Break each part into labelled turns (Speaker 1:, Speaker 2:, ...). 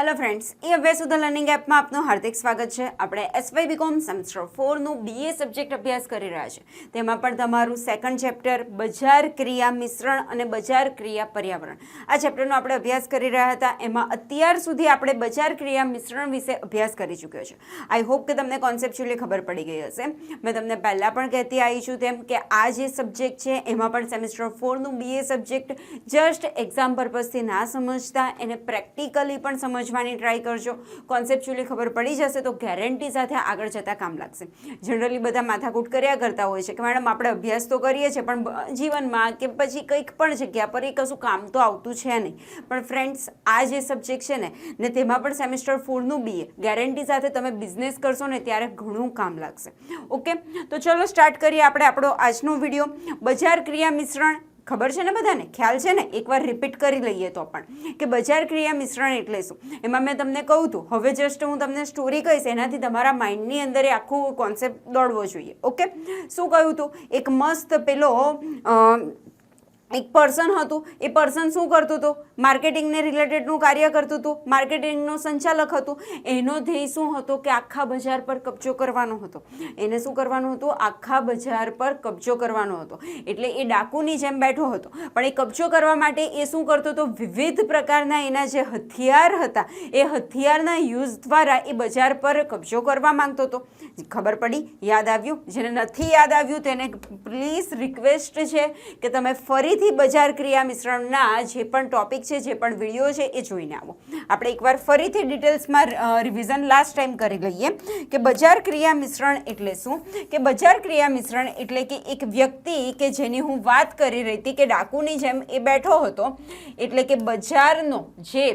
Speaker 1: Hello friends એ અભ્યાસ ઉધા learning એપમાં આપનું હાર્દિક સ્વાગત છે. આપણે એસવાય બીકોમ સેમેસ્ટર ફોરનું બીએ સબ્જેક્ટ અભ્યાસ કરી રહ્યા છે. તેમાં પણ તમારું સેકન્ડ ચેપ્ટર બજાર ક્રિયા મિશ્રણ અને બજાર ક્રિયા પર્યાવરણ. આ ચેપ્ટરનો આપણે અભ્યાસ કરી રહ્યા હતા. એમાં અત્યાર સુધી આપણે બજાર ક્રિયા મિશ્રણ વિશે અભ્યાસ કરી ચૂક્યો છે. આઈ હોપ કે તમને કોન્સેપ્ચ્યુઅલી ખબર પડી ગઈ હશે. મેં તમને પહેલાં પણ કહેતી આવી છું તેમ કે આ જે સબ્જેક્ટ છે, એમાં પણ સેમેસ્ટર ફોરનું બીએ સબ્જેક્ટ જસ્ટ એક્ઝામ પર્પઝથી ના સમજતા, એને પ્રેક્ટિકલી પણ સમજવાની ટ્રાય કરજો. કોન્સેપ્ચ્યુઅલી ખબર પડી જશે તો ગેરંટી સાથે આગળ જતાં કામ લાગશે. જનરલી બધા માથાકૂટ કર્યા કરતા હોય છે કે મેડમ આપણે અભ્યાસ તો કરીએ છીએ, પણ જીવનમાં કે પછી કંઈક પણ જગ્યા પર એ કશું કામ તો આવતું છે નહીં. પણ ફ્રેન્ડ્સ આ જે સબ્જેક્ટ છે ને ને તેમાં પણ સેમેસ્ટર ફોરનું બીએ ગેરંટી સાથે તમે બિઝનેસ કરશો ને ત્યારે ઘણું કામ લાગશે. ઓકે તો ચલો સ્ટાર્ટ કરીએ આપણે આપણો આજનો વીડિયો બજાર ક્રિયા મિશ્રણ ખબર છે ને બધાને? ખ્યાલ છે ને? એકવાર રિપીટ કરી લઈએ તો પણ. કે બજાર ક્રિયા મિશ્રણ એટલે શું? એમાં મેં તમને કહું હતું હવે જસ્ટ હું તમને સ્ટોરી કહીશ, એનાથી તમારા માઇન્ડની અંદર આખું કોન્સેપ્ટ દોડવો જોઈએ. ઓકે શું કહ્યું હતું એક મસ્ત પેલો એક પર્સન હતું, એ પર્સન શું કરતું હતું? માર્કેટિંગને રિલેટેડનું કાર્ય કરતું હતું માર્કેટિંગનો સંચાલક હતું. એનો ધ્યેય શું હતો કે આખા બજાર પર કબજો કરવાનો હતો. એને શું કરવાનું હતું? આખા બજાર પર કબજો કરવાનો હતો. એટલે એ ડાકુની જેમ બેઠો હતો. પણ એ કબજો કરવા માટે એ શું કરતો હતો? વિવિધ પ્રકારના એના જે હથિયાર હતા, એ હથિયારના યુઝ દ્વારા એ બજાર પર કબજો કરવા માંગતો હતો. ખબર પડી? યાદ આવ્યું? જેને નથી યાદ આવ્યું તેને પ્લીઝ રિક્વેસ્ટ છે કે તમે ફરીથી બજાર ક્રિયા મિશ્રણના જે પણ ટોપિક છે, જે પણ વીડિયો છે, એ જોઈને આવો. આપણે એકવાર ફરીથી ડિટેલ્સમાં રિવિઝન લાસ્ટ ટાઈમ કરી લઈએ કે બજાર ક્રિયા મિશ્રણ એટલે શું? કે બજાર ક્રિયા મિશ્રણ એટલે કે એક વ્યક્તિ કે જેની હું વાત કરી રહી હતી કે ડાકુની જેમ એ બેઠો હતો, એટલે કે બજારનો જે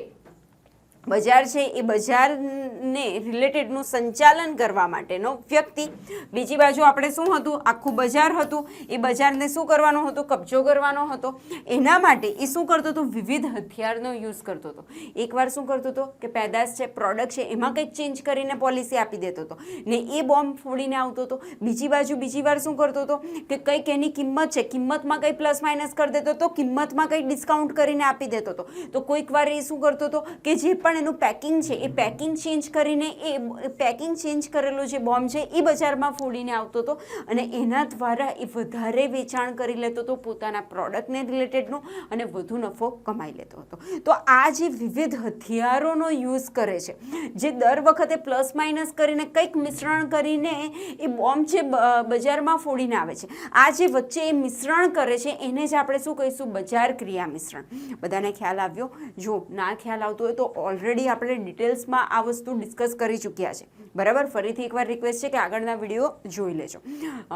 Speaker 1: બજાર છે, એ બજારને રિલેટેડનું સંચાલન કરવા માટેનો વ્યક્તિ. બીજી બાજુ આપણે શું હતું? આખું બજાર હતું. એ બજારને શું કરવાનું હતું? કબજો કરવાનો હતો. એના માટે એ શું કરતો હતો? વિવિધ હથિયારનો યુઝ કરતો હતો. એકવાર શું કરતો હતો? કે પેદાશ છે પ્રોડક્ટ છે, એમાં કંઈક ચેન્જ કરીને પોલિસી આપી દેતો હતો. ને એ બોમ્બ ફોડીને આવતો હતો. બીજી બાજુ બીજી વાર શું કરતો હતો? કે કંઈક એની કિંમત છે, કિંમતમાં કંઈ પ્લસ માઇનસ કરી દેતો હતો, કિંમતમાં કંઈક ડિસ્કાઉન્ટ કરીને આપી દેતો હતો. તો કોઈક વાર એ શું કરતો હતો? કે જે પણ એનું પેકિંગ છે, એ પેકિંગ ચેન્જ કરીને એ પેકિંગ ચેન્જ કરેલો જે બોમ્બ છે, એ બજારમાં ફોડીને આવતો હતો અને એના દ્વારા એ વધારે વેચાણ કરી લેતો હતો, પોતાના પ્રોડક્ટને રિલેટેડનું અને વધુ નફો કમાઈ લેતો હતો. તો આ જે વિવિધ હથિયારોનો યુઝ કરે છે, જે દર વખતે પ્લસ માઇનસ કરીને કંઈક મિશ્રણ કરીને એ બોમ્બ છે બજારમાં ફોડીને આવે છે. આ જે વચ્ચે એ મિશ્રણ કરે છે, એને જ આપણે શું કહીશું? બજાર ક્રિયા મિશ્રણ. બધાને ખ્યાલ આવ્યો? જો ના ખ્યાલ આવતો હોય તો ઓલરેડી આપણે ડિટેલ્સમાં આ વસ્તુ ડિસ્કસ કરી ચૂક્યા છે. બરાબર? ફરીથી એકવાર રિક્વેસ્ટ છે કે આગળના વીડિયો જોઈ લેજો.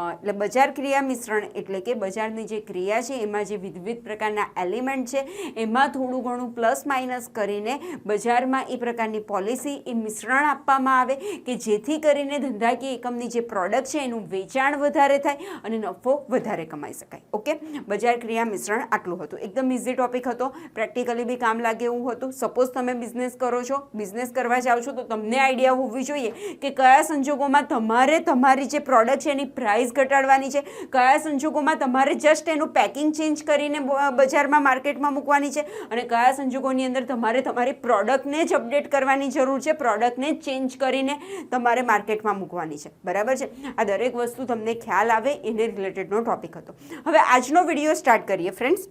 Speaker 1: એટલે બજાર ક્રિયા મિશ્રણ એટલે કે બજારની જે ક્રિયા છે, એમાં જે વિવિધ પ્રકારના એલિમેન્ટ છે, એમાં થોડું ઘણું પ્લસ માઇનસ કરીને બજારમાં એ પ્રકારની પોલિસી એ મિશ્રણ આપવામાં આવે કે જેથી કરીને ધંધાકીય એકમની જે પ્રોડક્ટ છે, એનું વેચાણ વધારે થાય અને નફો વધારે કમાઈ શકાય. ઓકે બજાર ક્રિયા મિશ્રણ આટલું હતું. એકદમ ઇઝી ટોપિક હતો. પ્રેક્ટિકલી બી કામ લાગે એવું હતું. સપોઝ તમે બિઝનેસ કરો છો બિઝનેસ કરવા જાઓ છો, તો તમને આઈડિયા હોવી જોઈએ કે કયા સંજોગોમાં તમારે તમારી જે પ્રોડક્ટ છે એની પ્રાઇસ ઘટાડવાની છે, કયા સંજોગોમાં તમારે જસ્ટ એનું પેકિંગ ચેન્જ કરીને બજારમાં માર્કેટમાં મૂકવાની છે અને કયા સંજોગોની અંદર તમારે તમારી પ્રોડક્ટને જ અપડેટ કરવાની જરૂર છે પ્રોડક્ટને ચેન્જ કરીને તમારે માર્કેટમાં મૂકવાની છે. બરાબર છે? આ દરેક વસ્તુ તમને ખ્યાલ આવે, એને રિલેટેડનો ટોપિક હતો. હવે આજનો વીડિયો સ્ટાર્ટ કરીએ ફ્રેન્ડ્સ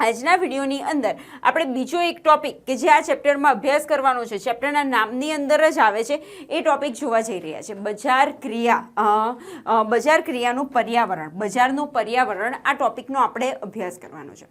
Speaker 1: આજના વિડીયોની અંદર આપણે બીજો એક ટોપિક કે જે આ ચેપ્ટરમાં અભ્યાસ કરવાનો છે ચેપ્ટરના નામની અંદર જ આવે છે, એ ટોપિક જોવા જઈ રહ્યા છે. બજાર ક્રિયા બજાર ક્રિયાનું પર્યાવરણ, બજારનું પર્યાવરણ આ ટોપિકનો આપણે અભ્યાસ કરવાનો છે.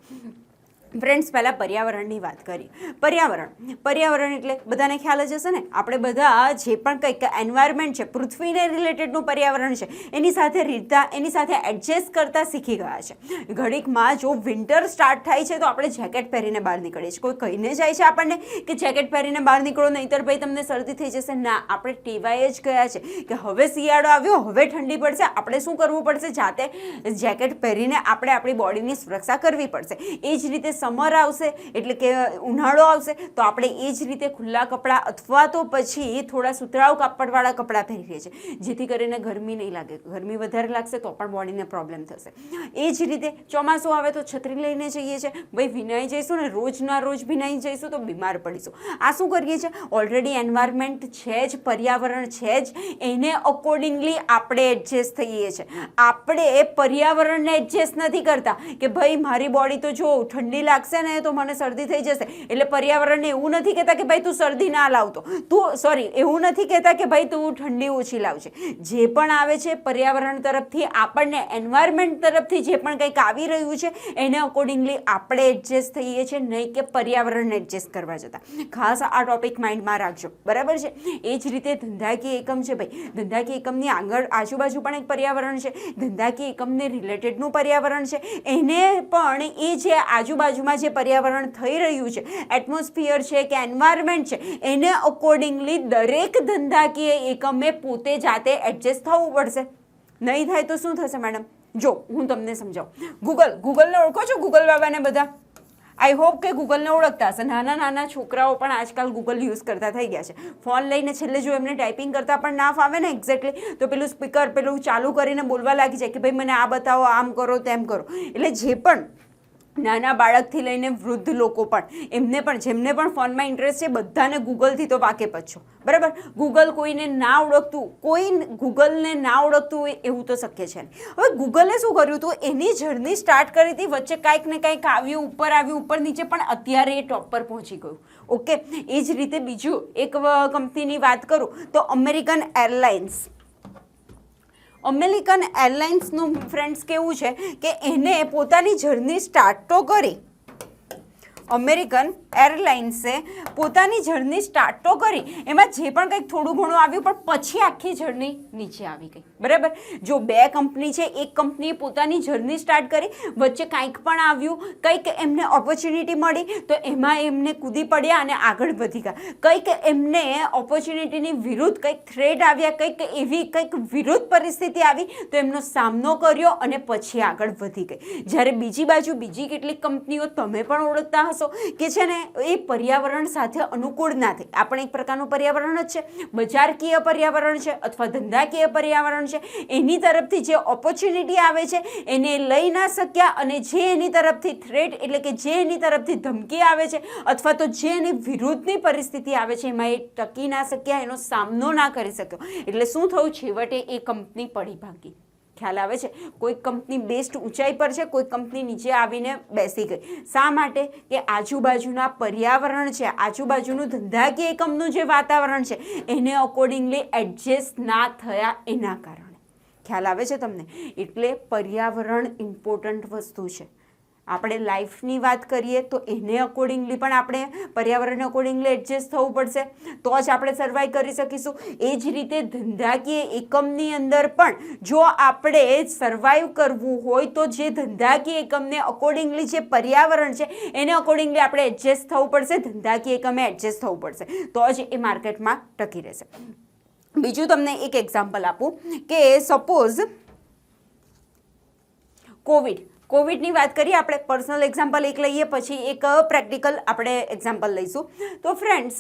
Speaker 1: ફ્રેન્ડ્સ પહેલાં પર્યાવરણની વાત કરી. પર્યાવરણ. પર્યાવરણ એટલે બધાને ખ્યાલ જ હશે ને? આપણે બધા જે પણ કંઈક એન્વાયરમેન્ટ છે, પૃથ્વીને રિલેટેડનું પર્યાવરણ છે, એની સાથે રીતતા એની સાથે એડજસ્ટ કરતા શીખી ગયા છે. ઘડીકમાં જો વિન્ટર સ્ટાર્ટ થાય છે, તો આપણે જેકેટ પહેરીને બહાર નીકળીએ છીએ. કોઈ કહીને જાય છે આપણને કે જેકેટ પહેરીને બહાર નીકળો, નહીંતર ભાઈ તમને શરદી થઈ જશે. ના, આપણે ટેવાઈ જ ગયા છે કે હવે શિયાળો આવ્યો, હવે ઠંડી પડશે. આપણે શું કરવું પડશે? જાતે જેકેટ પહેરીને આપણે આપણી બોડીની સુરક્ષા કરવી પડશે. એ જ રીતે સમર આવશે, એટલે કે ઉનાળો આવશે, તો આપણે એ જ રીતે ખુલ્લા કપડાં અથવા તો પછી થોડા સુતરાઉ કાપડવાળા કપડાં પહેરીએ છીએ. જેથી કરીને ગરમી નહીં લાગે. ગરમી વધારે લાગશે તો પણ બોડીને પ્રોબ્લેમ થશે. એ જ રીતે ચોમાસું આવે તો છત્રી લઈને જઈએ છીએ. ભાઈ ભીનાઈ જઈશું ને રોજના રોજ ભીનાઈ જઈશું તો બીમાર પડીશું. આ શું કરીએ છીએ? ઓલરેડી એન્વાયરમેન્ટ છે જ, પર્યાવરણ છે જ. એને અકોર્ડિંગલી આપણે એડજસ્ટ થઈએ છીએ. આપણે પર્યાવરણને એડજસ્ટ નથી કરતા કે ભાઈ, મારી બોડી તો જો ઠંડી લાગશે ને તો મને શરદી થઈ જશે. એટલે પર્યાવરણને એવું નથી કહેતા કે ભાઈ તું શરદી ના લાવતો તું. સોરી એવું નથી કહેતા કે ભાઈ તું ઠંડી ઓછી લાવજે. જે પણ આવે છે પર્યાવરણ તરફથી, આપણને એન્વાયરમેન્ટ તરફથી જે પણ કંઈક આવી રહ્યું છે, એને અકોર્ડિંગલી આપણે એડજસ્ટ થઈએ છીએ, નહીં કે પર્યાવરણને એડજસ્ટ કરવા જતા. ખાસ આ ટોપિક માઇન્ડમાં રાખજો. બરાબર છે? એ જ રીતે ધંધાકીય એકમ છે ભાઈ. ધંધાકીય એકમની આગળ આજુબાજુ પણ એક પર્યાવરણ છે. ધંધાકીય એકમને રિલેટેડનું પર્યાવરણ છે. એને પણ એ જે આજુબાજુમાં જે પર્યાવરણ થઈ રહ્યું છે એટમોસ્ફિયર છે કે એન્વાયરમેન્ટ છે, એને અકોર્ડિંગલી દરેક ધંધાકીય એકમે પોતે જાતે એડજસ્ટ થવું પડશે. નહીં થાય તો શું થશે મેડમ જો, હું તમને સમજાવું. ગૂગલ ગૂગલને ઓળખો છો? ગૂગલ બાબાને બધા? આઈ હોપ કે ગૂગલને ઓળખતા હશે. નાના નાના છોકરાઓ પણ આજકાલ ગૂગલ યુઝ કરતા થઈ ગયા છે. ફોન લઈને છેલ્લે જો એમને ટાઈપિંગ કરતા પણ ના ફાવે ને એક્ઝેક્ટલી તો પેલું સ્પીકર પેલું ચાલુ કરીને બોલવા લાગી જાય કે, ભાઈ, મને આ બતાવો, આમ કરો, તેમ કરો. એટલે જે પણ નાના બાળકથી લઈને વૃદ્ધ લોકો પણ. એમને પણ, જેમને પણ ફોનમાં ઇન્ટરેસ્ટ છે, બધાને ગૂગલથી તો વાકેફ જ છો. બરાબર? ગૂગલ કોઈને ના ઓળખતું, કોઈ ગૂગલને ના ઓળખતું હોય એવું તો શક્ય છે હવે ગૂગલે શું કર્યું હતું? એની જર્ની સ્ટાર્ટ કરી હતી, વચ્ચે કાંઈક ને કાંઈક આવ્યું, ઉપર આવ્યું, ઉપર નીચે, પણ અત્યારે એ ટોપ પર પહોંચી ગયું. ઓકે એ જ રીતે બીજું એક કંપનીની વાત કરું, તો અમેરિકન એરલાઇન્સ અમેરિકન એરલાઇન્સનું ફ્રેન્ડ્સ કેવું છે કે એને પોતાની જર્ની સ્ટાર્ટ તો કરી. અમેરિકન એરલાઇન્સે પોતાની જર્ની સ્ટાર્ટ તો કરી. એમાં જે પણ કંઈક થોડું ઘણું આવ્યું, પણ પછી આખી જર્ની નીચે આવી ગઈ. બરાબર? જો બે કંપની છે, એક કંપનીએ પોતાની જર્ની સ્ટાર્ટ કરી, વચ્ચે કાંઈક પણ આવ્યું, કંઈક એમને ઓપોર્ચ્યુનિટી મળી, તો એમાં એમને કૂદી પડ્યા અને આગળ વધી ગયા. કંઈક એમને ઓપોર્ચ્યુનિટીની વિરુદ્ધ કંઈક થ્રેડ આવ્યા, કંઈક એવી કંઈક વિરુદ્ધ પરિસ્થિતિ આવી, તો એમનો સામનો કર્યો અને પછી આગળ વધી ગઈ. જ્યારે બીજી બાજુ બીજી કેટલીક કંપનીઓ તમે પણ ઓળખતા હશો કે છે ને એ પર્યાવરણ સાથે અનુકૂળ ના થાય. આપણે એક પ્રકારનું પર્યાવરણ જ છે. બજારકીય પર્યાવરણ છે અથવા ધંધાકીય પર્યાવરણ છે. એની તરફથી જે ઓપોર્ચ્યુનિટી આવે છે, એને લઈ ના શક્યા અને જે એની તરફથી થ્રેટ એટલે કે જે એની તરફથી ધમકી આવે છે અથવા તો જે એની વિરુદ્ધની પરિસ્થિતિ આવે છે, એમાં એ ટકી ના શક્યા, એનો સામનો ના કરી શક્યો. એટલે શું થયું? છેવટે એ કંપની પડી ભાગી. ખ્યાલ આવે છે. કોઈ કંપની બેસ્ટ ઊંચાઈ પર છે, કોઈ કંપની નીચે આવીને બેસી ગઈ. શા માટે? કે આજુબાજુના પર્યાવરણ છે, આજુબાજુનું ધંધાકીય એકમનું જે વાતાવરણ છે, એને અકોર્ડિંગલી એડજસ્ટ ના થયા એના કારણે. ખ્યાલ આવે છે તમને? એટલે પર્યાવરણ ઇમ્પોર્ટન્ટ વસ્તુ છે. આપણે લાઈફની વાત કરીએ તો એને અકોર્ડિંગલી પણ આપણે પર્યાવરણને અકોર્ડિંગલી એડજસ્ટ થવું પડશે. તો જ આપણે સર્વાઈવ કરી શકીશું. એ જ રીતે ધંધાકીય એકમની અંદર પણ જો આપણે સર્વાઈવ કરવું હોય તો જે ધંધાકીય એકમને અકોર્ડિંગલી જે પર્યાવરણ છે, એને અકોર્ડિંગલી આપણે એડજસ્ટ થવું પડશે, ધંધાકીય એકમે એડજસ્ટ થવું પડશે. તો જ એ માર્કેટમાં ટકી રહેશે. બીજું તમને એક એક્ઝામ્પલ આપું કે સપોઝ કોવિડ કોવિડની વાત કરીએ, આપણે પર્સનલ એક્ઝામ્પલ એક લઈએ, પછી એક પ્રેક્ટિકલ આપણે એક્ઝામ્પલ લઈશું. તો ફ્રેન્ડ્સ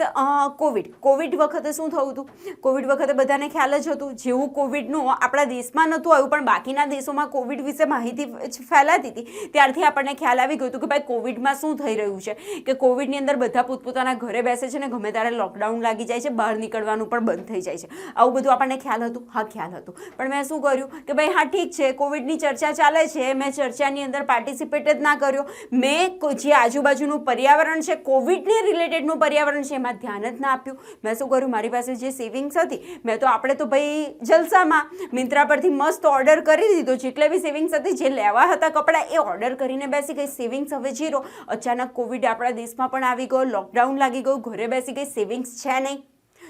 Speaker 1: કોવિડ. કોવિડ વખતે શું થયું હતું? કોવિડ વખતે બધાને ખ્યાલ જ હતું, જેવું કોવિડનું આપણા દેશમાં નહોતું આવ્યું, પણ બાકીના દેશોમાં કોવિડ વિશે માહિતી ફેલાતી હતી. ત્યારથી આપણને ખ્યાલ આવી ગયું હતું કે ભાઈ, કોવિડમાં શું થઈ રહ્યું છે? કે કોવિડની અંદર બધા પોતપોતાના ઘરે બેસે છે ને, ગમે ત્યારે લોકડાઉન લાગી જાય છે, બહાર નીકળવાનું પણ બંધ થઈ જાય છે. આવું બધું આપણને ખ્યાલ હતું? હા, ખ્યાલ હતું. પણ મેં શું કર્યું? કે ભાઈ, હા, ઠીક છે, કોવિડની ચર્ચા ચાલે છે, મેં ચર્ચાની અંદર પાર્ટિસિપેટ જ ના કર્યો. મેં જે આજુબાજુનું પર્યાવરણ છે કોવિડને રિલેટેડનું પર્યાવરણ છે, એમાં ધ્યાન જ ના આપ્યું. મેં શું કર્યું? મારી પાસે જે સેવિંગ્સ હતી, મેં તો આપણે તો ભાઈ જલસામાં મિંત્રા પરથી મસ્ત ઓર્ડર કરી દીધો. જેટલે બી સેવિંગ્સ હતી, જે લેવા હતા કપડાં, એ ઓર્ડર કરીને બેસી ગઈ. સેવિંગ્સ હવે જીરો અચાનક કોવિડ આપણા દેશમાં પણ આવી ગયો લોકડાઉન લાગી ગયું, ઘરે બેસી ગઈ. સેવિંગ્સ છે નહીં.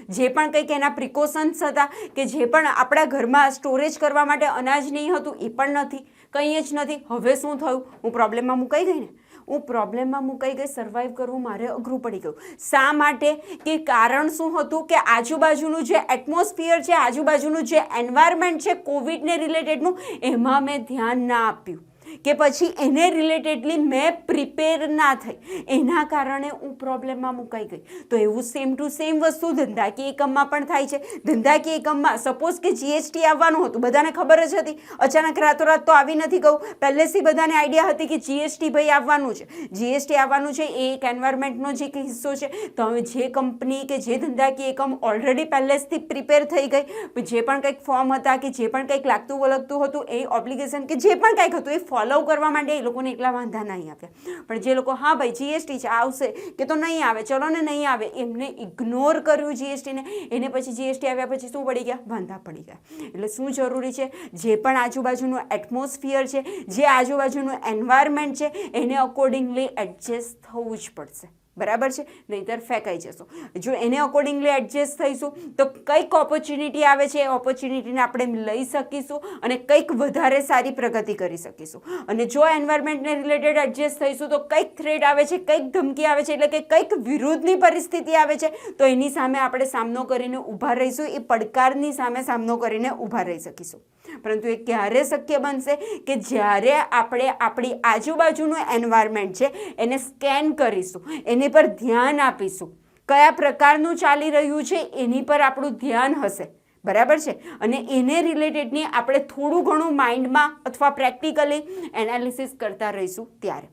Speaker 1: જે પણ કંઈક એના પ્રિકોશન્સ હતા કે જે પણ આપણા ઘરમાં સ્ટોરેજ કરવા માટે અનાજ નહીં હતું, એ પણ નથી, કંઈ જ નથી. હવે શું થયું? હું પ્રોબ્લેમમાં મુકાઈ ગઈ ને? હું પ્રોબ્લેમમાં મુકાઈ ગઈ સર્વાઈવ કરવું મારે અઘરું પડી ગયું. શા માટે? કે કારણ શું હતું કે આજુબાજુનું જે એટમોસ્ફિયર છે, આજુબાજુનું જે એન્વાયરમેન્ટ છે કોવિડને રિલેટેડનું એમાં મેં ધ્યાન ના આપ્યું. કે પછી એને રિલેટેડલી મેં પ્રિપેર ના થઈ. એના કારણે હું પ્રોબ્લેમમાં મુકાઈ ગઈ. તો એવું સેમ ટુ સેમ વસ્તુ ધંધાકીય એકમમાં પણ થાય છે. ધંધાકીય એકમમાં સપોઝ કે જીએસટી આવવાનું હતું, બધાને ખબર જ હતી. અચાનક રાતોરાત તો આવી નથી ગયું. પહેલેથી બધાને આઈડિયા હતી કે જીએસટી ભાઈ આવવાનું છે. જીએસટી આવવાનું છે એ એક એન્વાયરમેન્ટનો જે હિસ્સો છે. તો હવે જે કંપની કે જે ધંધાકીય એકમ ઓલરેડી પહેલેથી પ્રિપેર થઈ ગઈ, જે પણ કંઈક ફોર્મ હતા કે જે પણ કંઈક લાગતું વળગતું હતું, એ ઓબ્લિગેશન કે જે પણ કંઈક હતું, એ ફોલો કરવા માટે એ લોકોને એકલા વાંધા નહીં આપ્યા પણ જે લોકો, હા ભાઈ જીએસટી છે આવશે, કે તો નહીં આવે, ચલો ને, નહીં આવે. એમને ઇગ્નોર કર્યું જીએસટીને એને પછી જીએસટી આવ્યા પછી શું પડી ગયા? વાંધા પડી ગયા. એટલે શું જરૂરી છે? જે પણ આજુબાજુનું એટમોસ્ફિયર છે, જે આજુબાજુનું એન્વાયરમેન્ટ છે, એને અકોર્ડિંગલી એડજસ્ટ થવું જ પડશે. બરાબર છે? નહીંતર ફેંકાઈ જશો. જો એને અકોર્ડિંગલી એડજસ્ટ થઈશું, તો કંઈક ઓપોર્ચ્યુનિટી આવે છે, એ ઓપોર્ચ્યુનિટીને આપણે લઈ શકીશું અને કંઈક વધારે સારી પ્રગતિ કરી શકીશું. અને જો એન્વાયરમેન્ટને રિલેટેડ એડજસ્ટ થઈશું, તો કંઈક થ્રેડ આવે છે, કંઈક ધમકી આવે છે, એટલે કે કંઈક વિરુદ્ધની પરિસ્થિતિ આવે છે, તો એની સામે આપણે સામનો કરીને ઊભા રહીશું, એ પડકારની સામે સામનો કરીને ઊભા રહી શકીશું. પરંતુ એ ક્યારે શક્ય બનશે કે જ્યારે આપણે આપણી આજુબાજુનું એન્વાયરમેન્ટ છે, એને સ્કેન કરીશું, એની પર ધ્યાન આપીશું. કયા પ્રકારનું ચાલી રહ્યું છે એની પર આપણું ધ્યાન હશે. બરાબર છે? અને એને રિલેટેડની આપણે થોડું ઘણું માઇન્ડમાં અથવા પ્રેક્ટિકલી એનાલિસિસ કરતા રહીશું ત્યારે.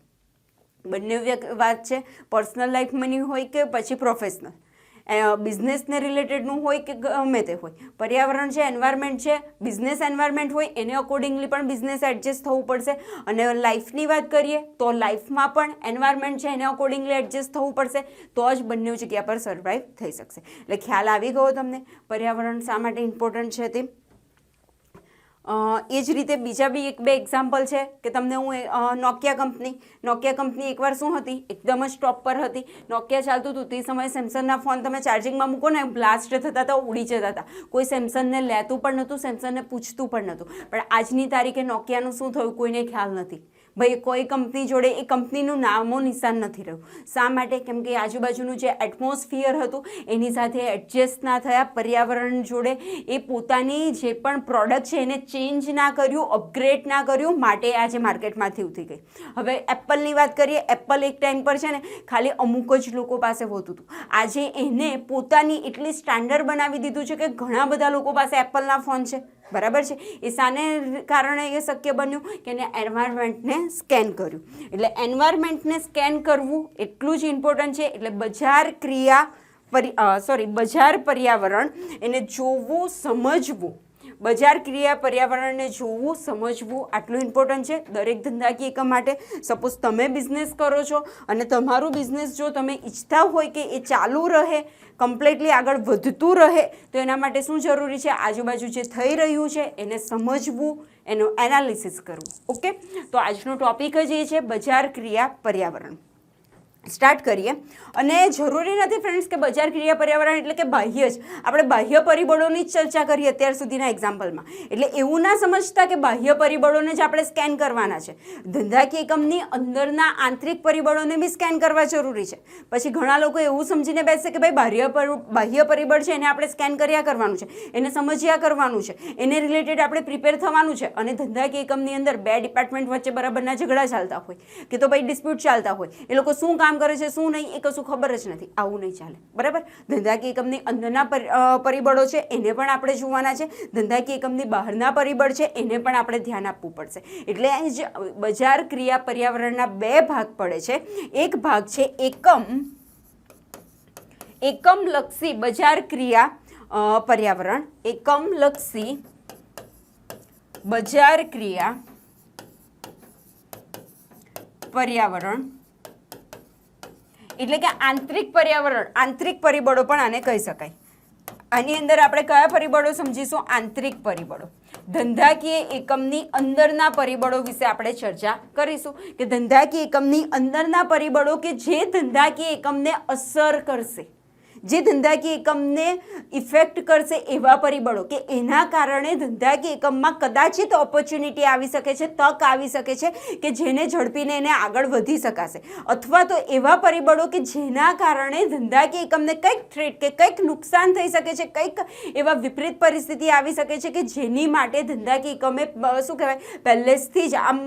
Speaker 1: બંને વાત છે પર્સનલ લાઈફમાંની હોય કે પછી પ્રોફેશનલ બિઝનેસને રિલેટેડનું હોય કે ગમે તે હોય. પર્યાવરણ છે, એન્વાયરમેન્ટ છે, બિઝનેસ એન્વાયરમેન્ટ હોય, એને અકોર્ડિંગલી પણ બિઝનેસ એડજસ્ટ થવું પડશે. અને લાઈફની વાત કરીએ, તો લાઈફમાં પણ એન્વાયરમેન્ટ છે, એને અકોર્ડિંગલી એડજસ્ટ થવું પડશે. તો જ બંને જગ્યા પર સર્વાઈવ થઈ શકશે. એટલે ખ્યાલ આવી ગયો તમને? પર્યાવરણ શા માટે ઇમ્પોર્ટન્ટ છે તે? એ જ રીતે બીજા બી એક બે એક્ઝામ્પલ છે કે તમને હું નોકિયા કંપની નોકિયા કંપની એકવાર શું હતી? એકદમ જ ટોપ પર હતી. નોકિયા ચાલતું હતું. તે સમયે સેમસંગના ફોન તમે ચાર્જિંગમાં મૂકો ને બ્લાસ્ટ થતા હતા ઉડી જતા હતા. કોઈ સેમસંગને લેતું પણ નહોતું સેમસંગને પૂછતું પણ નહોતું. પણ આજની તારીખે નોકિયાનું શું થયું? કોઈને ખ્યાલ નથી. ભાઈ, કોઈ કંપની જોડે એ કંપનીનું નામો નિશાન નથી રહ્યું. શા માટે? કેમ કે આજુબાજુનું જે એટમોસ્ફિયર હતું, એની સાથે એડજસ્ટ ના થયા. પર્યાવરણ જોડે એ પોતાની જે પણ પ્રોડક્ટ છે, એને ચેન્જ ના કર્યું અપગ્રેડ ના કર્યું, માટે આજે માર્કેટમાંથી ઉઠી ગઈ. હવે એપલની વાત કરીએ એપલ એક ટાઈમ પર છે ને, ખાલી અમુક જ લોકો પાસે હોતું હતું. આજે એને પોતાની એટલી સ્ટાન્ડર્ડ બનાવી દીધું છે કે ઘણા બધા લોકો પાસે એપલના ફોન છે. બરાબર છે? એ શાને કારણે એ શક્ય બન્યું કે એને એન્વાયરમેન્ટને સ્કેન કર્યું. એટલે એન્વાયરમેન્ટને સ્કેન કરવું એટલું જ ઇમ્પોર્ટન્ટ છે. એટલે બજાર ક્રિયા સોરી બજાર પર્યાવરણ એને જોવું, સમજવું બજાર ક્રિયા પર્યાવરણને જોવું, સમજવું આટલું ઇમ્પોર્ટન્ટ છે. દરેક ધંધાકીય એકમ માટે સપોઝ તમે બિઝનેસ કરો છો અને તમારું બિઝનેસ જો તમે ઈચ્છતા હોય કે એ ચાલુ રહે કમ્પ્લીટલી આગળ વધતું રહે, તો એના માટે શું જરૂરી છે? આજુબાજુ જે થઈ રહ્યું છે, એને સમજવું, એનું એનાલિસિસ કરવું. ઓકે તો આજનો ટોપિક જ એ છે, બજાર ક્રિયા પર્યાવરણ. સ્ટાર્ટ કરીએ. અને જરૂરી નથી ફ્રેન્ડ્સ કે બજાર ક્રિયા પર્યાવરણ એટલે કે બાહ્ય જ. આપણે બાહ્ય પરિબળોની જ ચર્ચા કરી અત્યાર સુધીના એક્ઝામ્પલમાં એટલે એવું ના સમજતા કે બાહ્ય પરિબળોને જ આપણે સ્કેન કરવાના છે. ધંધાકીય એકમની અંદરના આંતરિક પરિબળોને બી સ્કેન કરવા જરૂરી છે. પછી ઘણા લોકો એવું સમજીને બેસે કે ભાઈ બાહ્ય બાહ્ય પરિબળ છે એને આપણે સ્કેન કર્યા કરવાનું છે. એને સમજ્યા કરવાનું છે. એને રિલેટેડ આપણે પ્રિપેર થવાનું છે. અને ધંધાકીય એકમની અંદર બે ડિપાર્ટમેન્ટ વચ્ચે બરાબરના ઝઘડા ચાલતા હોય. કે તો ભાઈ ડિસ્પ્યુટ ચાલતા હોય. એ લોકો શું કામ કરે છે, શું નહીં, એ કશું ખબર જ નથી. આવું નહીં ચાલે. બરાબર? ધંધાકીય એકમની અંદરના પર- પરિબળો છે, એને પણ આપણે જોવાના છે. ધંધાકીય એકમની બહારના પરિબળ છે, એને પણ આપણે ધ્યાન આપવું પડશે. એટલે જ બજાર ક્રિયા પર્યાવરણના બે ભાગ પડે છે. એક ભાગ છે એકમ, એકમલક્ષી બજાર ક્રિયા પર્યાવરણ. એકમલક્ષી બજાર ક્રિયા, પર્યાવરણ. એટલે કે આંતરિક પર્યાવરણ, આંતરિક પરિબળો પણ આને કહી શકાય. આની અંદર આપણે કયા પરિબળો સમજીશું? આંતરિક પરિબળો. ધંધાકીય એકમની અંદરના પરિબળો વિશે આપણે ચર્ચા કરીશું કે ધંધાકીય એકમની અંદરના પરિબળો કે જે ધંધાકીય એકમને અસર કરશે. જે ધંધાકીય એકમને ઇફેક્ટ કરશે એવા પરિબળો કે એના કારણે ધંધાકીય એકમમાં કદાચિત ઓપોર્ચ્યુનિટી આવી શકે છે, તક આવી શકે છે કે જેને ઝડપીને એને આગળ વધી શકાશે. અથવા તો એવા પરિબળો કે જેના કારણે ધંધાકીય એકમને કંઈક થ્રેટ કે કંઈક નુકસાન થઈ શકે છે, કંઈક એવા વિપરીત પરિસ્થિતિ આવી શકે છે કે જેની માટે ધંધાકીય એકમે શું કહેવાય, પહેલેથી જ આમ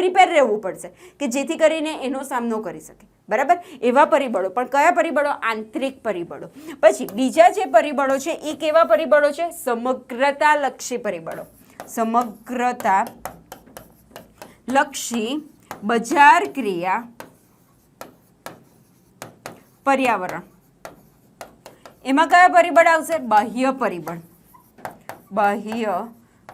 Speaker 1: પ્રિપેર રહેવું પડશે કે જેથી કરીને એનો સામનો કરી શકે. બરાબર? એવા પરિબળો. પણ કયા પરિબળો? આંતરિક પરિબળો. પછી બીજા જે પરિબળો છે, એ કેવા પરિબળો છે? સમગ્રતા લક્ષી પરિબળો. સમગ્રતા લક્ષી બજાર ક્રિયા પર્યાવરણ. એમાં કયા પરિબળ આવશે? બાહ્ય પરિબળ. બાહ્ય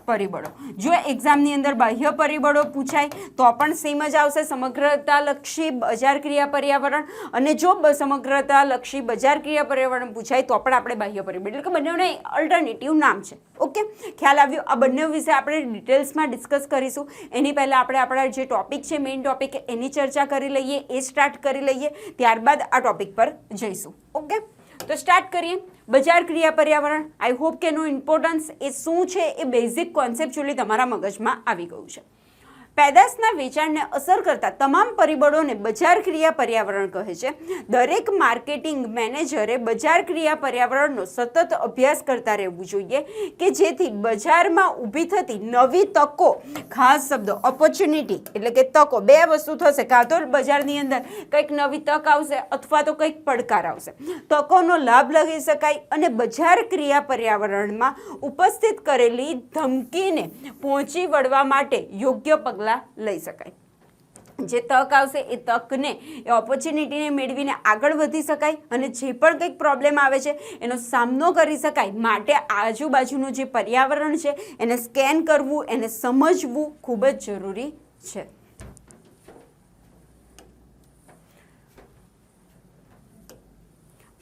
Speaker 1: પરિબળો. જો એક્ઝામની અંદર બાહ્ય પરિબળો પૂછાય, તો પણ સેમ જ આવશે સમગ્રતાલક્ષી બજાર ક્રિયા પર્યાવરણ. અને જો સમગ્રતાલક્ષી બજાર ક્રિયા પર્યાવરણ પૂછાય, તો પણ આપણે બાહ્ય પરિબળ. એટલે કે બંનેને અલ્ટરનેટિવ નામ છે. ઓકે? ખ્યાલ આવ્યો? આ બંને વિશે આપણે ડિટેલ્સમાં ડિસ્કસ કરીશું. એની પહેલાં આપણે આપણા જે ટોપિક છે, મેઇન ટોપિક, એની ચર્ચા કરી લઈએ, એ સ્ટાર્ટ કરી લઈએ. ત્યારબાદ આ ટોપિક પર જઈશું. ઓકે? તો સ્ટાર્ટ કરીએ. બજાર ક્રિયા પર્યાવરણ. આઈ હોપ કે એનું ઇમ્પોર્ટન્સ એ શું છે એ બેઝિક કોન્સેપ્ચ્યુઅલી તમારા મગજમાં આવી ગયું છે. પેદાશના વેચાણને અસર કરતા તમામ પરિબળોને બજાર ક્રિયા પર્યાવરણ કહે છે. દરેક માર્કેટિંગ મેનેજરે બજાર ક્રિયા પર્યાવરણનો સતત અભ્યાસ કરતા રહેવું જોઈએ કે જેથી બજારમાં ઊભી થતી નવી તકો, ખાસ શબ્દો ઓપોર્ચ્યુનિટી એટલે કે તકો, બે વસ્તુ થશે. કાં તો બજારની અંદર કંઈક નવી તક આવશે અથવા તો કંઈક પડકાર આવશે. તકોનો લાભ લઈ શકાય અને બજાર ક્રિયા પર્યાવરણમાં ઉપસ્થિત કરેલી ધમકીને પહોંચી વળવા માટે યોગ્ય પગલાં લઈ શકાય. જે તક આવશે એ તકને, એ ઓપોર્ચ્યુનિટીને મેળવીને આગળ વધી શકાય અને જે પણ કંઈક પ્રોબ્લેમ આવે છે, એનો સામનો કરી શકાય. માટે આજુબાજુનું જે પર્યાવરણ છે, એને સ્કેન કરવું, એને સમજવું ખૂબ જ જરૂરી છે.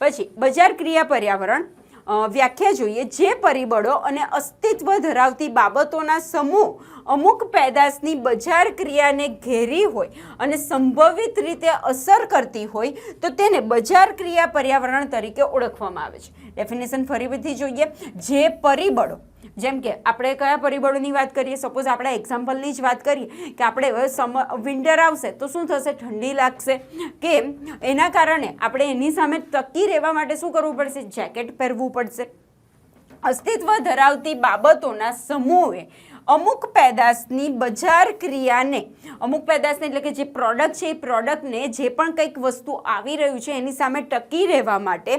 Speaker 1: પછી, બજાર ક્રિયા પર્યાવરણ. વ્યાખ્યા જોઈએ. જે પરિબળો અને અસ્તિત્વ ધરાવતી બાબતોના સમૂહ અમુક પેદાશની બજાર ક્રિયાને ઘેરી હોય અને સંભવિત રીતે અસર કરતી હોય, તો તેને બજાર ક્રિયા પર્યાવરણ તરીકે ઓળખવામાં આવે છે. ડેફિનેશન ફરીથી જોઈએ. જે પરિબળો જેમ કે આપણે કયા પરિબળોની વાત કરીએ સપોઝ આપણે એક્ઝામ્પલની જ વાત કરીએ કે આપણે સમ વિન્ટર આવશે, તો શું થશે? ઠંડી લાગશે. કે એના કારણે આપણે એની સામે ટકી રહેવા માટે શું કરવું પડશે? જેકેટ પહેરવું પડશે. અસ્તિત્વ ધરાવતી બાબતોના સમૂહે અમુક પેદાશની બજાર ક્રિયાને, અમુક પેદાશને એટલે કે જે પ્રોડક્ટ છે એ પ્રોડક્ટને જે પણ કંઈક વસ્તુ આવી રહ્યું છે એની સામે ટકી રહેવા માટે,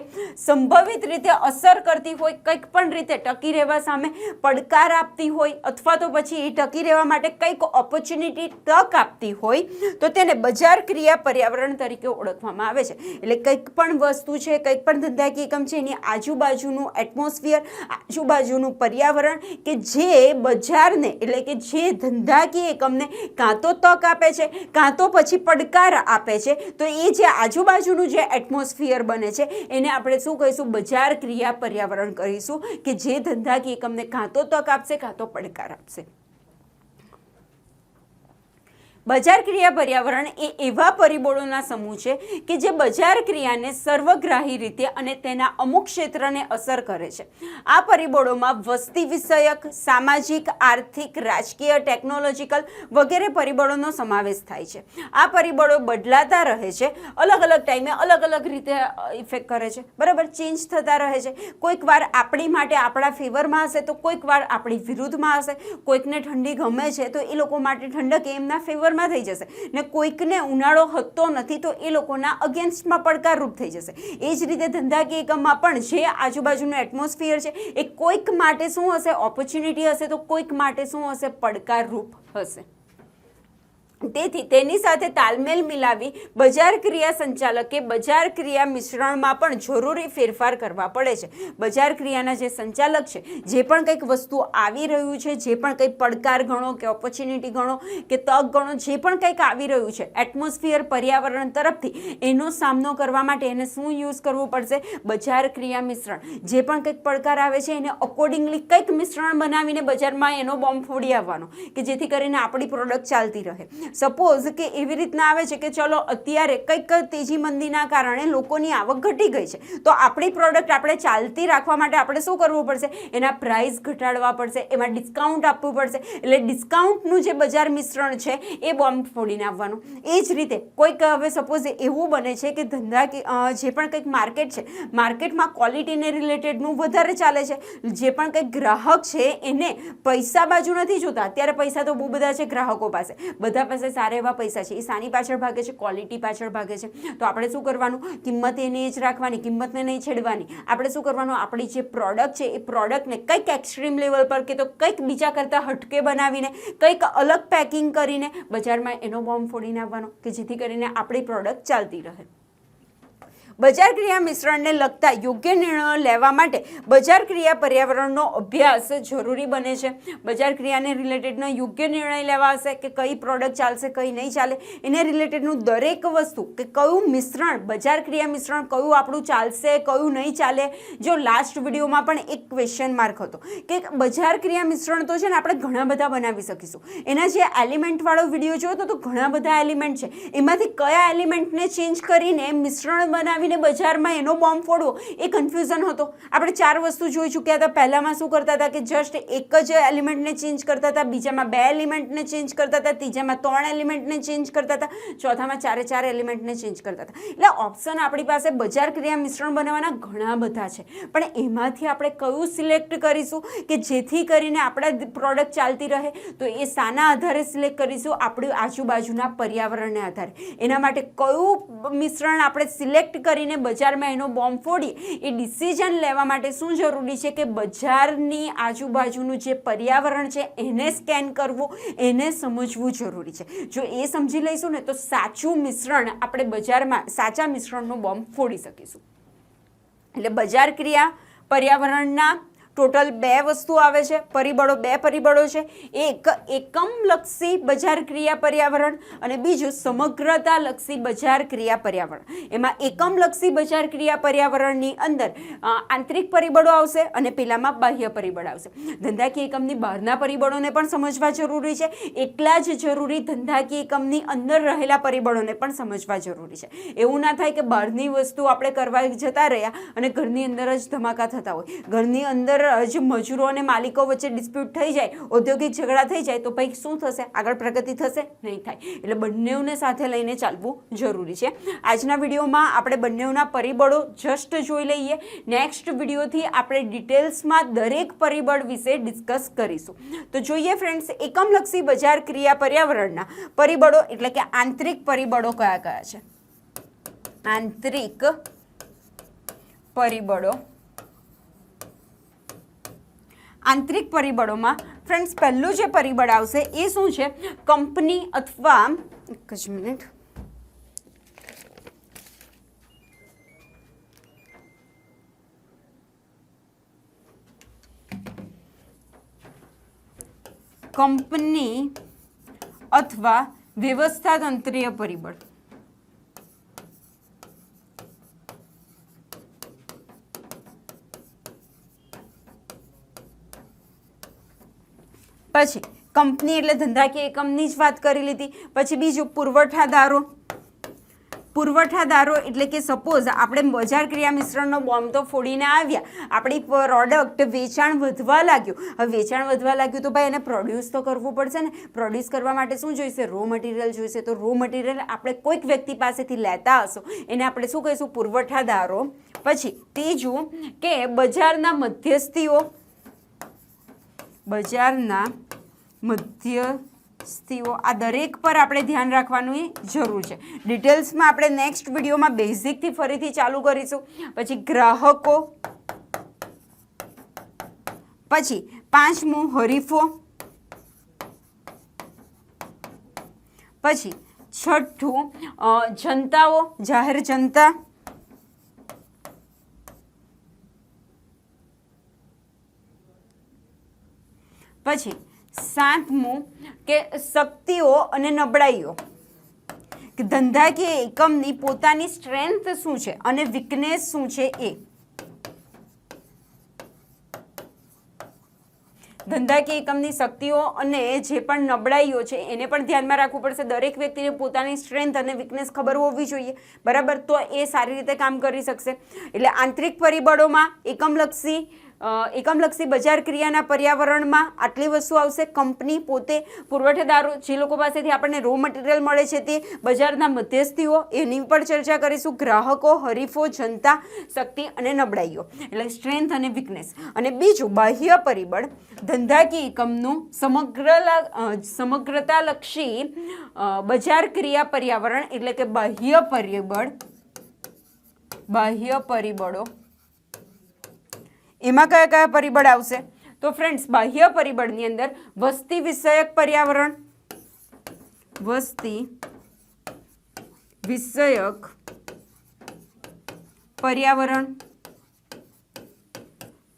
Speaker 1: સંભવિત રીતે અસર કરતી હોય, કંઈક પણ રીતે ટકી રહેવા સામે પડકાર આપતી હોય અથવા તો પછી એ ટકી રહેવા માટે કંઈક ઓપોર્ચ્યુનિટી તક આપતી હોય, તો તેને બજાર ક્રિયા પર્યાવરણ તરીકે ઓળખવામાં આવે છે. એટલે કંઈક પણ વસ્તુ છે, કંઈક પણ ધંધાકીય એકમ છે, એની આજુબાજુનું એટમોસ્ફિયર આજુબાજુનું પર્યાવરણ કે જે બજારને એટલે કે જે ધંધાકીય એકમને કાં તો તક આપે છે, કાં તો પછી પડકાર આપે છે, તો એ જે આજુબાજુનું જે એટમોસ્ફિયર બને છે, એને આપણે શું કહીશું? બજાર ક્રિયા પર્યાવરણ કહીશું કે જે ધંધાકીય એકમને કાં તો તક આપશે, કાં તો પડકાર આપશે. બજાર ક્રિયા પર્યાવરણ એ એવા પરિબળોના સમૂહ છે કે જે બજાર ક્રિયાને સર્વગ્રાહી રીતે અને તેના અમુક ક્ષેત્રને અસર કરે છે. આ પરિબળોમાં વસ્તી વિષયક, સામાજિક, આર્થિક, રાજકીય, ટેકનોલોજીકલ વગેરે પરિબળોનો સમાવેશ થાય છે. આ પરિબળો બદલાતા રહે છે, અલગ અલગ ટાઈમે અલગ અલગ રીતે ઇફેક્ટ કરે છે. બરાબર? ચેન્જ થતા રહે છે. કોઈક વાર આપણી માટે આપણા ફેવરમાં હશે તો કોઈક વાર આપણી વિરુદ્ધમાં હશે. કોઈકને ઠંડી ગમે છે તો એ લોકો માટે ઠંડક એમના ફેવરમાં થઈ જશે. ને કોઈકને ઉનાળો હતો નથી તો એ લોકોના અગેન્સ્ટમાં પડકારરૂપ થઈ જશે. એ જ રીતે ધંધાકીય એકમમાં પણ જે આજુબાજુનું એટમોસ્ફિયર છે, એ કોઈક માટે શું હશે? ઓપોર્ચ્યુનિટી હશે તો કોઈક માટે શું હશે? પડકારરૂપ હશે. તેથી તેની સાથે તાલમેલ મિલાવી બજાર ક્રિયા સંચાલકે બજાર ક્રિયા મિશ્રણમાં પણ જરૂરી ફેરફાર કરવા પડે છે. બજાર ક્રિયાના જે સંચાલક છે, જે પણ કંઈક વસ્તુ આવી રહ્યું છે, જે પણ કંઈક પડકાર ગણો કે ઓપોર્ચ્યુનિટી ગણો કે તક ગણો, જે પણ કંઈક આવી રહ્યું છે એટમોસ્ફિયર પર્યાવરણ તરફથી એનો સામનો કરવા માટે એને શું યુઝ કરવું પડશે? બજાર ક્રિયા મિશ્રણ. જે પણ કંઈક પડકાર આવે છે, એને અકોર્ડિંગલી કંઈક મિશ્રણ બનાવીને બજારમાં એનો બોમ્બ ફોડી આવવાનો કે જેથી કરીને આપણી પ્રોડક્ટ ચાલતી રહે. સપોઝ કે એવી રીતના આવે છે કે ચલો, અત્યારે કંઈક તેજી મંદીના કારણે લોકોની આવક ઘટી ગઈ છે. તો આપણી પ્રોડક્ટ આપણે ચાલતી રાખવા માટે આપણે શું કરવું પડશે? એના પ્રાઇસ ઘટાડવા પડશે, એમાં ડિસ્કાઉન્ટ આપવું પડશે. એટલે ડિસ્કાઉન્ટનું જે બજાર મિશ્રણ છે, એ બોમ્બ ફોડીને આવવાનું. એ જ રીતે કોઈક હવે સપોઝ એવું બને છે કે ધંધા કે જે પણ કંઈક માર્કેટ છે માર્કેટમાં ક્વોલિટીને રિલેટેડનું વધારે ચાલે છે. જે પણ કંઈક ગ્રાહક છે, એને પૈસા બાજુ નથી જોતા. અત્યારે પૈસા તો બહુ બધા છે ગ્રાહકો પાસે. બધા પાસે સારા એવા પૈસા છે. એ સાની પાછળ ભાગે છે, ક્વોલિટી પાછળ ભાગે છે. તો આપણે શું કરવાનું? કિંમત એને જ રાખવાની, કિંમતને નહીં છેડવાની. આપણે શું કરવાનું? આપણી જે પ્રોડક્ટ છે, એ પ્રોડક્ટને કંઈક એક્સ્ટ્રીમ લેવલ પર કે તો કંઈક બીજા કરતાં હટકે બનાવીને, કંઈક અલગ પેકિંગ કરીને બજારમાં એનો બોમ્બ ફોડીને આવવાનો, કે જેથી કરીને આપણી પ્રોડક્ટ ચાલતી રહે. બજાર ક્રિયા મિશ્રણને લગતા યોગ્ય નિર્ણયો લેવા માટે બજાર ક્રિયા પર્યાવરણનો અભ્યાસ જરૂરી બને છે. બજાર ક્રિયાને રિલેટેડનો યોગ્ય નિર્ણય લેવા હશે કે કઈ પ્રોડક્ટ ચાલશે, કઈ નહીં ચાલે, એને રિલેટેડનું દરેક વસ્તુ કે કયું મિશ્રણ બજાર ક્રિયા મિશ્રણ કયું આપણું ચાલશે, કયું નહીં ચાલે, જો લાસ્ટ વિડીયોમાં પણ એક ક્વેશ્ચન માર્ક હતો કે બજાર ક્રિયા મિશ્રણ તો છે ને આપણે ઘણા બધા બનાવી શકીશું. એના જે એલિમેન્ટવાળો વીડિયો જોયો તો ઘણા બધા એલિમેન્ટ છે. એમાંથી કયા એલિમેન્ટને ચેન્જ કરીને મિશ્રણ બનાવીને બજારમાં એનો બોમ્બ ફોડવો, એ કન્ફ્યુઝન હતો. આપણે ચાર વસ્તુ જોઈ ચૂક્યા હતા. પહેલામાં શું કરતા હતા કે જસ્ટ એક જ એલિમેન્ટને ચેન્જ કરતા હતા. બીજામાં બે એલિમેન્ટને ચેન્જ કરતા હતા. ત્રીજામાં ત્રણ એલિમેન્ટને ચેન્જ કરતા હતા. ચોથામાં ચારે ચાર એલિમેન્ટને ચેન્જ કરતા હતા. એટલે ઓપ્શન આપણી પાસે બજાર ક્રિયા મિશ્રણ બનાવવાના ઘણા બધા છે. પણ એમાંથી આપણે કયું સિલેક્ટ કરીશું કે જેથી કરીને આપણા પ્રોડક્ટ ચાલતી રહે? તો એ શાના આધારે સિલેક્ટ કરીશું આપણી આજુબાજુના પર્યાવરણને આધારે. એના માટે કયું મિશ્રણ આપણે સિલેક્ટ કરીને બજારમાં એનો બોમ્બ ફોડીએ એ ડિસિઝન લેવા માટે શું જરૂરી છે કે બજારની આજુબાજુનું જે પર્યાવરણ છે, એને સ્કેન કરવું, એને સમજવું જરૂરી છે. જો એ સમજી લઈશું ને તો સાચું મિશ્રણ આપણે બજારમાં, સાચા મિશ્રણનો બોમ્બ ફોડી શકીશું. એટલે બજાર ક્રિયા પર્યાવરણના ટોટલ બે વસ્તુ આવે છે, પરિબળો બે પરિબળો છે. એક એકમલક્ષી બજાર ક્રિયા પર્યાવરણ અને બીજું સમગ્રતાલક્ષી બજાર ક્રિયા પર્યાવરણ. એમાં એકમલક્ષી બજાર ક્રિયા પર્યાવરણની અંદર આંતરિક પરિબળો આવશે અને પેલામાં બાહ્ય પરિબળ આવશે. ધંધાકીય એકમની બહારના પરિબળોને પણ સમજવા જરૂરી છે. એટલા જ જરૂરી ધંધાકીય એકમની અંદર રહેલા પરિબળોને પણ સમજવા જરૂરી છે. એવું ના થાય કે બહારની વસ્તુ આપણે કરવા જતા રહ્યા અને ઘરની અંદર જ ધમાકા થતા હોય. ઘરની અંદર જ મજૂરો અને માલિકો વચ્ચે ડિસ્પ્યુટ થઈ જાય, ઔદ્યોગિક ઝઘડા થઈ જાય, તો પછી શું થશે? આગળ પ્રગતિ થશે? નહીં થાય. એટલે બંનેઓને સાથે લઈને ચાલવું જરૂરી છે. આજના વિડીયોમાં આપણે બંનેઓના પરિબળો જસ્ટ જોઈ લઈએ. નેક્સ્ટ વિડીયોથી આપણે ડિટેલ્સમાં દરેક પરિબળ વિશે ડિસ્કસ કરીશું. તો જોઈએ ફ્રેન્ડ્સ એકમલક્ષી બજાર ક્રિયા પર્યાવરણના પરિબળો એટલે કે આંતરિક પરિબળો કયા કયા છે? આંતરિક પરિબળો આંતરિક પરિબળોમાં ફ્રેન્ડ્સ, પહેલું જે પરિબળ આવશે એ શું છે? કંપની અથવા એક જ મિનિટ. કંપની અથવા વ્યવસ્થાતંત્રીય પરિબળ. પછી કંપની એટલે ધંધાકીય એકમની જ વાત કરી લીધી. પછી બીજું પુરવઠાદારો પુરવઠાદારો એટલે કે સપોઝ આપણે બજાર ક્રિયા મિશ્રણનો બોમ્બ તો ફોડીને આવ્યા. આપણી પ્રોડક્ટ વેચાણ વધવા લાગ્યું. હવે વેચાણ વધવા લાગ્યું તો ભાઈ એને પ્રોડ્યુસ તો કરવું પડશે ને. પ્રોડ્યુસ કરવા માટે શું જોઈશે? રો મટીરિયલ જોઈશે. તો રો મટીરિયલ આપણે કોઈક વ્યક્તિ પાસેથી લેતા હશો. એને આપણે શું કહીશું? પુરવઠાદારો પછી ત્રીજું કે બજારના મધ્યસ્થીઓ બજારના મધ્યસ્થીઓ. આ દરેક પર આપણે ધ્યાન રાખવાનું જરૂર છે. ડિટેલ્સમાં આપણે નેક્સ્ટ વિડીયોમાં બેઝિકથી ફરીથી ચાલુ કરીશું. પછી ગ્રાહકો, પછી પાંચમું હરીફો, પછી છઠ્ઠું જનતાઓ, જાહેર જનતા પછી સાતમું કે શક્તિઓ અને નબળાઈઓ. કે ધંધાકીય એકમની પોતાની સ્ટ્રેન્થ શું છે અને વીકનેસ શું છે એ. ધંધાકીય એકમની શક્તિઓ અને જે પણ નબળાઈઓ છે એને પણ ધ્યાનમાં રાખવું પડશે. દરેક વ્યક્તિને પોતાની સ્ટ્રેન્થ અને વીકનેસ ખબર હોવી જોઈએ. બરાબર? તો એ સારી રીતે કામ કરી શકશે. એટલે આંતરિક પરિબળોમાં એકમલક્ષી એકમલક્ષી બજાર ક્રિયાના પર્યાવરણમાં આટલી વસ્તુ આવશે. કંપની પોતે પુરવઠેદારો, જે લોકો પાસેથી આપણને રો મટીરિયલ મળે છે તે બજારના મધ્યસ્થીઓ, એની પર ચર્ચા કરીશું. ગ્રાહકો, હરીફો, જનતા શક્તિ અને નબળાઈઓ. એટલે સ્ટ્રેન્થ અને વીકનેસ અને બીજું, બાહ્ય પરિબળ, ધંધાકીય એકમનું સમગ્ર સમગ્રતાલક્ષી બજાર ક્રિયા પર્યાવરણ એટલે કે બાહ્ય પરિબળ, બાહ્ય પરિબળો એમાં કયા કયા પરિબળ આવશે? તો ફ્રેન્ડ્સ બાહ્ય પરિબળની અંદર વસ્તી વિષયક પર્યાવરણ, વસ્તી વિષયક પર્યાવરણ,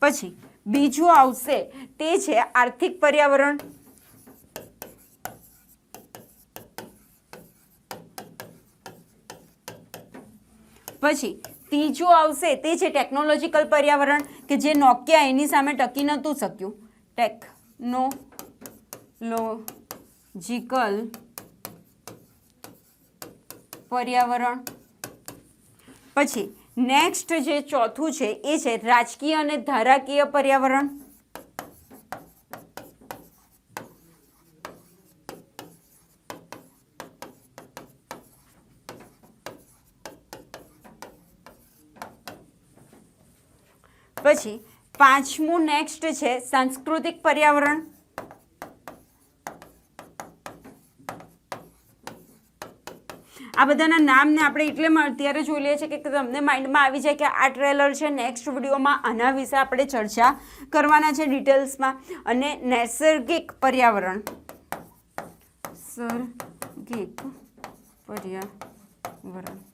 Speaker 1: પછી બીજું આવશે તે છે આર્થિક પર્યાવરણ, પછી ત્રીજું આવશે, તે છે ટેકનોલોજીકલ પર્યાવરણ કે જે નોકિયા એની સામે ટકી નહોતું શક્યું. ટેકનોલોજીકલ પર્યાવરણ. પછી નેક્સ્ટ જે ચોથું છે, એ છે રાજકીય અને ધારાકીય પર્યાવરણ. પછી પાંચમું નેક્સ્ટ છે સાંસ્કૃતિક પર્યાવરણ. આ બધાના નામને આપણે એટલે અત્યારે જોઈ લઈએ છીએ કે તમને માઇન્ડમાં આવી જાય કે આ ટ્રેલર છે નેક્સ્ટ વિડીયોમાં આના વિશે આપણે ચર્ચા કરવાના છે ડિટેલ્સમાં અને નૈસર્ગિક પર્યાવરણ. સર્ગિક પર્યાવરણ.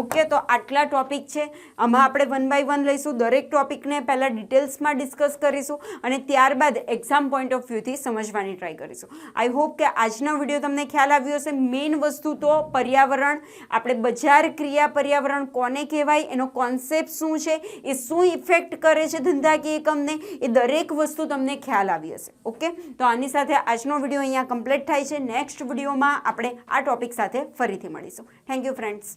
Speaker 1: ઓકે, તો આટલા ટોપિક છે. આમાં આપણે વન બાય વન લઈશું. દરેક ટોપિકને પહેલાં ડિટેલ્સમાં ડિસ્કસ કરીશું અને ત્યારબાદ એક્ઝામ પોઈન્ટ ઓફ વ્યૂથી સમજવાની ટ્રાય કરીશું. આઈ હોપ કે આજનો વીડિયો તમને ખ્યાલ આવ્યો હશે. મેઇન વસ્તુ તો પર્યાવરણ. આપણે બજાર ક્રિયા પર્યાવરણ કોને કહેવાય, એનો કોન્સેપ્ટ શું છે, એ શું ઇફેક્ટ કરે છે ધંધાકીય એકમને, એ દરેક વસ્તુ તમને ખ્યાલ આવી હશે. ઓકે? તો આની સાથે આજનો વીડિયો અહીંયા કમ્પ્લીટ થાય છે. નેક્સ્ટ વિડીયોમાં આપણે આ ટોપિક સાથે ફરીથી મળીશું. Thank you friends